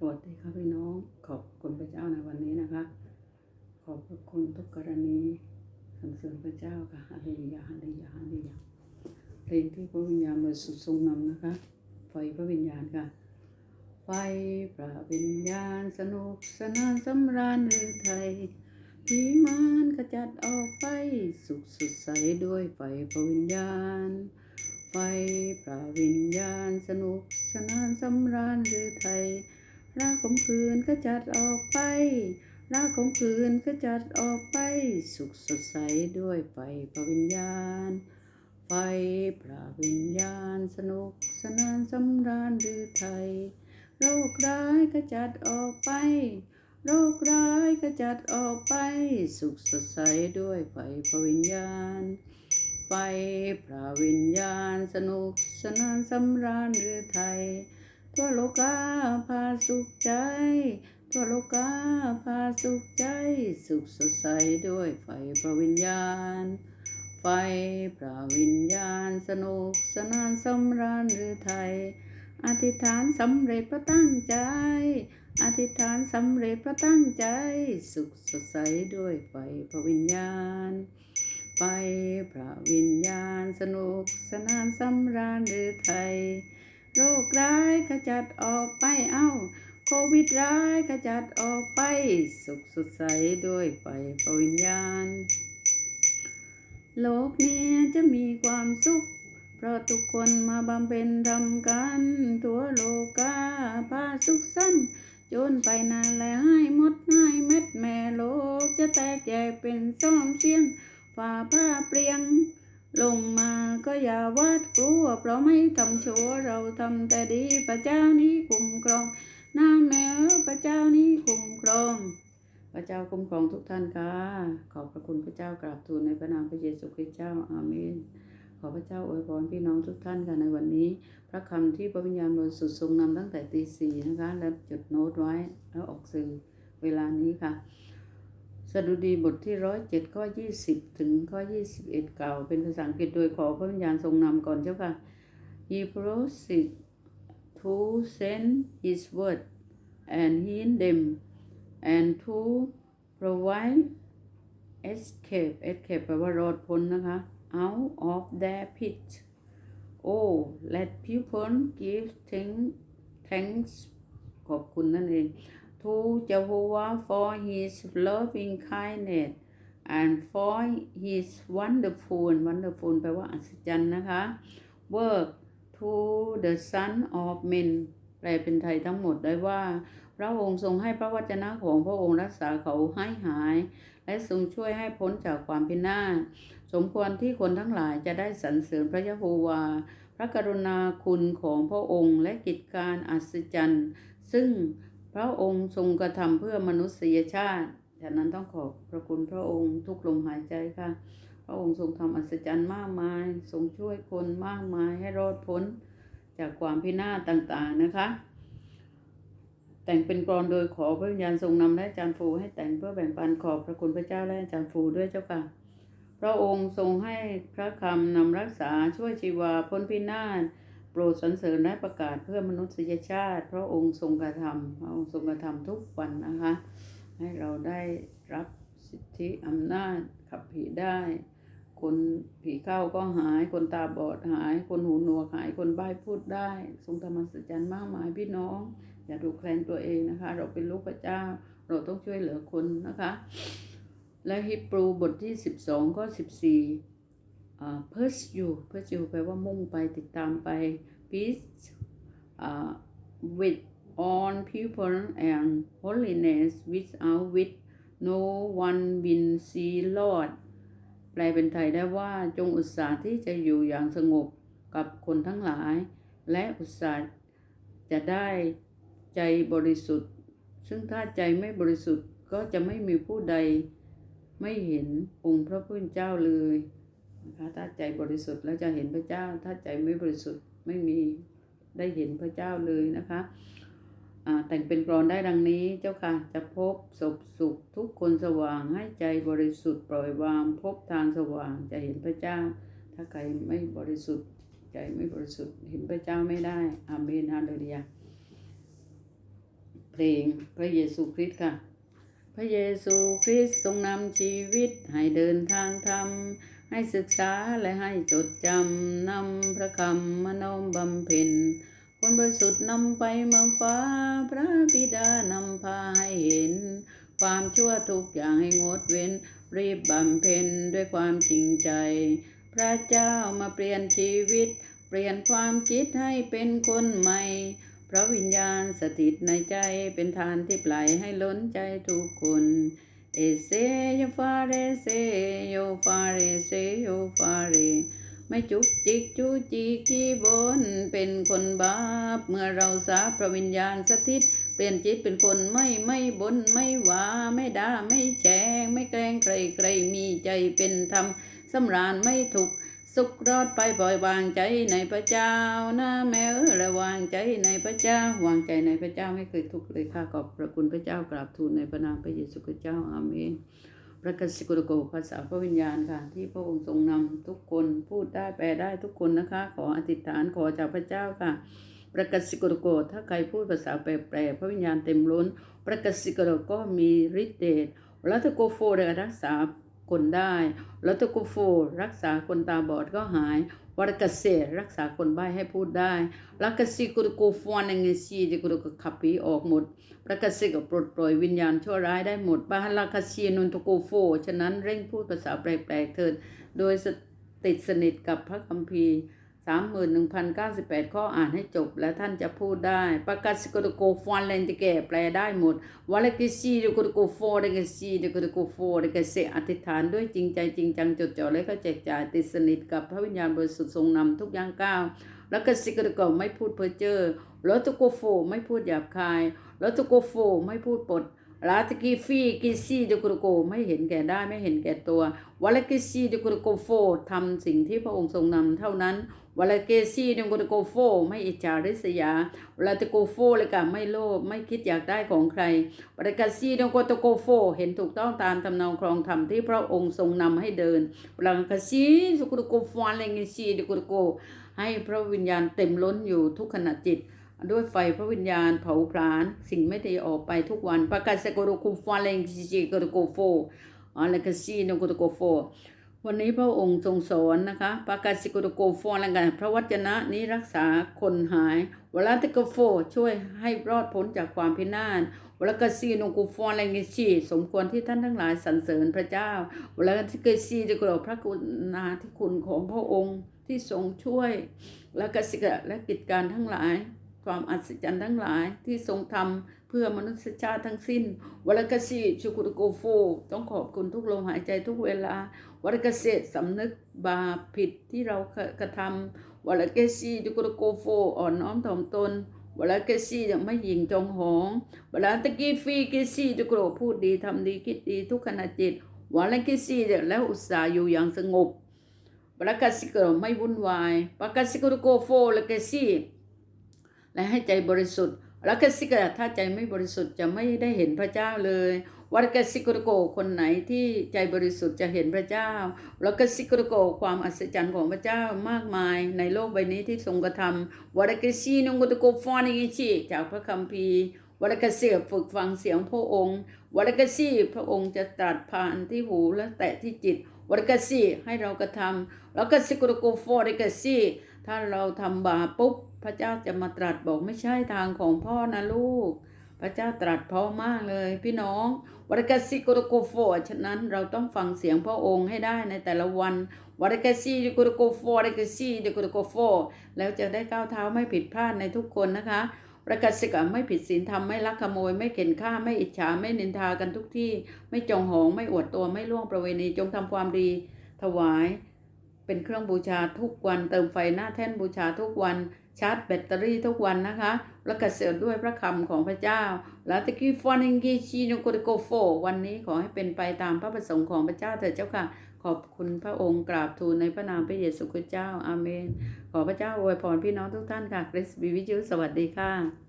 สวัสดีค่ะพี่น้อง ขอบคุณพระเจ้าในวันนี้นะคะ ขอบพระคุณทุกกรณีสรรเสริญพระเจ้าค่ะฮาเลลูยาฮาเลลูยาฮาเลลูยาเพลงที่พระวิญญาณบริสุทธิ์ทรงนำนะคะ ไฟพระวิญญาณค่ะ ไฟพระวิญญาณสนุกสนานสำราญหรือไทยผีมารขจัดออกไป สุขสดใสด้วยไฟพระวิญญาณ ไฟพระวิญญาณสนุกสนานสำราญหรือไทย รากของคืนก็จัดออกไปรากของคืนก็จัดออกไป สุขสดใสด้วยไฟพระวิญญาณ ไฟพระวิญญาณ สนุกสนานสำราญหรือไทย โรคร้ายก็จัดออกไป โรคร้ายก็จัดออกไป สุขสดใสด้วยไฟพระวิญญาณไฟพระวิญญาณสนุกสนานสำราญหรือไทย ทั่วโลกาพาสุขใจ ทั่วโลกาพาสุขใจ สุขสดใสด้วยไฟพระวิญญาณ ไฟพระวิญญาณสนุกสนานสำราญหรือไทย อธิษฐานสำเร็จพระตั้งใจ อธิษฐานสำเร็จพระตั้งใจ สุขสดใสด้วยไฟพระวิญญาณไฟพระวิญญาณสนุกสนานสำราญหรือไทย โรคร้ายขจัดออกไปเอ้า โควิดร้ายขจัดออกไป สุขสดใสด้วยไฟพระวิญญาณ โลกนี้จะมีความสุข เพราะทุกคนมาบำเพ็ญทำกันตัวโลกาพาสุขสั้นจนไปนานและให้หมดให้เม็ดแม่โลก จะแตกแยกเป็นซ่อมเสียงฝ่าผ้าเปรียง ลงมาก็อย่าวาดกลัวเพราะไม่ทำชั่วเราทำแต่ดีพระเจ้านี้คุ้มครองน้าแม่เอ๋ยพระเจ้านี้คุ้มครอง พระเจ้าคุ้มครองทุกท่านค่ะ ขอบพระคุณพระเจ้ากราบทูลในพระนามพระเยซูคริสต์เจ้าอาเมนขอพระเจ้าอวยพรพี่น้องทุกท่านค่ะในวันนี้ พระคำที่พระวิญญาณบริสุทธิ์ทรงนำตั้งแต่ตีสี่นะคะ และจดโน้ตไว้แล้วออกสื่อเวลานี้ค่ะ สดุดีบทที่ร้อยเจ็ดข้อยี่สิบถึงข้อยี่สิบเอ็ดกล่าวเป็นภาษาอังกฤษโดยขอพระวิญญาณทรงนำก่อนเจ้าค่ะ He proceeded to send his word and heal them and to provide escape escape แปลว่ารอดพ้นนะคะ out of their pit oh let people give thanks thanks ขอบคุณนั่นเอง to Jehovah for his loving kindness and for his wonderful wonderful แปลว่าอัศจรรย์นะคะ work to the son of men แปลเป็นไทยทั้งหมดได้ว่า พระองค์ทรงให้พระวจนะของพระองค์รักษาเขาให้หาย และทรงช่วยให้พ้นจากความพินาศสมควรที่คนทั้งหลายจะได้สรรเสริญพระยะโฮวา พระกรุณาคุณของพระองค์และกิจการอัศจรรย์ ซึ่ง ระองค์ทรงกระทำเพื่อมนุษยชาติฉะนั้นต้องขอบพระคุณพระองค์ทุกลมหายใจค่ะ พระองค์ทรงทำอัศจรรย์มากมาย ทรงช่วยคนมากมายให้รอดพ้นจากความพินาศต่างๆนะคะ แต่งเป็นกรอนโดยขอพระวิญญาณทรงนำและอาจารย์ฟูให้แต่งเพื่อแบ่งปันขอบพระคุณพระเจ้าและอาจารย์ฟูด้วยเจ้าค่ะ พระองค์ทรงให้พระคำนำรักษาช่วยชีวาพ้นพินาศ รดสรรเสริญและประกาศเพื่อมนุษยชาติ พระองค์ทรงกระทำพระองค์ทรงกระทำทุกวันนะคะ ให้เราได้รับสิทธิอำนาจขับผีได้ คนผีเข้าก็หาย คนตาบอดหาย คนหูหนวกหาย คนใบ้พูดได้ ทรงทำมหัศจรรย์มากมายพี่น้อง อย่าดูแคลนตัวเองนะคะ เราเป็นลูกพระเจ้า เราต้องช่วยเหลือคนนะคะ และฮิบรูบทที่ 12ข้อ14อ่ pursue pursue แปลว่ามุ่งไปติดตามไป peace with on people and holiness without which no one will see Lord แปลเป็นไทยได้ว่าจงอุตสาห์ที่จะอยู่อย่างสงบกับคนทั้งหลาย และอุตสาห์จะได้ใจบริสุทธิ์ ซึ่งถ้าใจไม่บริสุทธิ์ก็จะไม่มีผู้ใดไม่เห็นองค์พระผู้เป็นเจ้าเลย นะคะถ้าใจบริสุทธิ์แล้วจะเห็นพระเจ้า ถ้าใจไม่บริสุทธิ์ไม่มีได้เห็นพระเจ้าเลยนะคะแต่งเป็นกรอนได้ดังนี้เจ้าค่ะจะพบศพสุขทุกคนสว่างให้ใจบริสุทธิ์ปล่อยวาง พบทางสว่างจะเห็นพระเจ้า ถ้าใครไม่บริสุทธิ์ใจไม่บริสุทธิ์เห็นพระเจ้าไม่ได้อาเมนฮาเลลูยาเพลงพระเยซูคริสต์ค่ะ พระเยซูคริสต์ทรงนำชีวิตให้เดินทางธรรม ให้ศึกษาและให้จดจำนำพระคำมาน้อมบำเพ็ญคนบริสุทธิ์นำไปเมืองฟ้า พระบิดานำพาให้เห็น ความชั่วทุกอย่างให้งดเว้น รีบบำเพ็ญด้วยความจริงใจ พระเจ้ามาเปลี่ยนชีวิต เปลี่ยนความคิดให้เป็นคนใหม่ พระวิญญาณสถิตในใจเป็นทานที่ปล่อยให้ล้นใจทุกคน เอเซโยฟาเรเซโยฟาเรเซโยฟาเร ไม่จุกจิกจูจีขี้บน เป็นคนบาป เมื่อเราสาพระวิญญาณสถิต เปลี่ยนจิตเป็นคนไม่ไม่บนไม่หวาไม่ด่าไม่แฉงไม่แกล้งใครใครมีใจเป็นธรรมสำราญไม่ถูก สุขรอดไปปล่อยวางใจในพระเจ้านะแม่เออและวางใจในพระเจ้าวางใจในพระเจ้าไม่เคยทุกข์เลยค่ะขอบพระคุณพระเจ้ากราบทูลในพระนามพระเยซูคริสต์เจ้าอาเมนพระกสิกุรโกภาษาพระวิญญาณค่ะ ที่พระองค์ทรงนำทุกคนพูดได้แปลได้ทุกคนนะคะ ขออธิษฐานขอจากพระเจ้าค่ะประกาศสิกรโกถ้าใครพูดภาษาแปลๆพระวิญญาณเต็มล้น ประกาศสิกรก็มีฤทธิ์เดชแล้วตะโกโฟเดรักษา คนได้แล้วตะโกโฟรักษาคนตาบอดก็หาย วรกเสรักษาคนใบ้ให้พูดได้ลักสีกุรโกฟวนเงซีจิกุรโกขับผีออกหมดประกาศสิกปลดปล่อยวิญญาณชั่วร้ายได้หมดบาฮลาคาซีนุนตะโกโฟฉะนั้นเร่งพูดภาษาแปลกๆเถิด โดยติดสนิทกับพระคัมภีร์ 31,098 ข้ออ่านให้จบและท่านจะพูดได้ประกาศสกุลโกฟอนเลนติเกแปลได้หมดวาเลกิซีดกุลโกโฟเดกซีดกุลโกโฟเดกเสอธิษฐานด้วยจริงใจจริงจังจดจ่อและก็แจกจ่ายติดสนิทกับพระวิญญาณบริสุทธิ์ทรงนำทุกย่างก้าวแล้วก็สิกรโกไม่พูดเพ้อเจ้อแล้วตุโกโฟไม่พูดหยาบคายแล้วตุโกโฟไม่พูดปด ลาตกีฟีกิซีดกุรโกไม่เห็นแก่ได้ ไม่เห็นแก่ตัววาลกิซีดกุรโกโฟทำสิ่งที่พระองค์ทรงนำเท่านั้นวาลเกซีดกุรโกโฟ ไม่อิจฉาริษยาวลาตโกโฟเลยกะไม่โลภ ไม่คิดอยากได้ของใครวาลกาซีดกุรโกโฟ เห็นถูกต้องตามทำนองครองธรรมที่พระองค์ทรงนำให้เดินวลากาซีดกุรโกฟานเลงซีดกุรโก ให้พระวิญญาณเต็มล้นอยู่ทุกขณะจิต ด้วยไฟพระวิญญาณเผาผลาญสิ่งไม่ดีออกไปทุกวันประกาศสกโรคุฟาเลงซิจิโกโกโฟอะไรกซีนโกโกโฟวันนี้พระองค์ทรงสอนนะคะประกาศสิกโกโฟอะไรกันพระวจนะนี้รักษาคนหาย วลาติโกโฟช่วยให้รอดพ้นจากความพินาศวลากซีนกุฟอนแรงกิชีสมควรที่ท่านทั้งหลายสรรเสริญพระเจ้าวลากเกซีจะกรพระกุณาธิคุณของพระองค์ที่ทรงช่วยและกสิกและกิจการทั้งหลาย ความอัศจรรย์ทั้งหลายที่ทรงทำเพื่อมนุษยชาติทั้งสิ้นวรกษีชุกุรโกโฟต้องขอบคุณทุกลมหายใจทุกเวลาวรกเกษสำนึกบาปผิดที่เรากระทำวรกเกษีชุกุรโกโฟอ่อนน้อมถ่อมตนวลาเกซี่ยังไม่หยิงจองหองเวลาตะกี้ฟีเกซี่จะโกรธพูดดีทำดีคิดดีทุกขณะจิตวลาเกซี่แล้วอุตส่าห์อยู่อย่างสงบวลาเกซี่ก็ไม่วุ่นวายปากาซิโกโกโฟลาเกซี่ และให้ใจบริสุทธิ์แล้วก็สิกะถ้าใจไม่บริสุทธิ์จะไม่ได้เห็นพระเจ้าเลยวัดกสิกรโกคนไหนที่ใจบริสุทธิ์จะเห็นพระเจ้าแล้วก็สิกรโกความอัศจรรย์ของพระเจ้ามากมายในโลกใบนี้ที่ทรงกระทำวัดกสีนงกตโกฟอนิชิจากพระคัมภีร์วัดกเสียฝึกฟังเสียงพระองค์วัดกสีพระองค์จะตรัสผ่านที่หูและแตะที่จิตวัดกสีให้เรากระทำแล้วก็สิกรโกฟอริกสีถ้าเราทำบาปปุ๊บ พระเจ้าจะมาตรัสบอกไม่ใช่ทางของพ่อนะลูก พระเจ้าตรัสเพราะมากเลย พี่น้องวรกสิโกโกโฟฉะนั้นเราต้องฟังเสียงพระองค์ให้ได้ในแต่ละวันวรกสิโกโกโฟวรกสิโกโกโฟแล้วจะได้ก้าวเท้าไม่ผิดพลาดในทุกคนนะคะประกาศสิกไม่ผิดศีลธรรมไม่ลักขโมย ไม่เข็นฆ่าไม่อิจฉาไม่นินทากันทุกที่ ไม่จองหองไม่อวดตัวไม่ล่วงประเวณีจงทำความดี ถวาย เป็นเครื่องบูชาทุกวัน เติมไฟหน้าแท่นบูชาทุกวัน ชาร์จแบตเตอรี่ทุกวันนะคะและกระเสริมด้วยพระคำของพระเจ้าลาตกิฟอนิงกิชิโนโกโกโฟวันนี้ขอให้เป็นไปตามพระประสงค์ของพระเจ้าเถิดเจ้าค่ะ ขอบคุณพระองค์กราบทูลในพระนามพระเยซูคริสต์เจ้าอาเมน ขอพระเจ้าอวยพรพี่น้องทุกท่านค่ะคริสบิวิจูสวัสดีค่ะ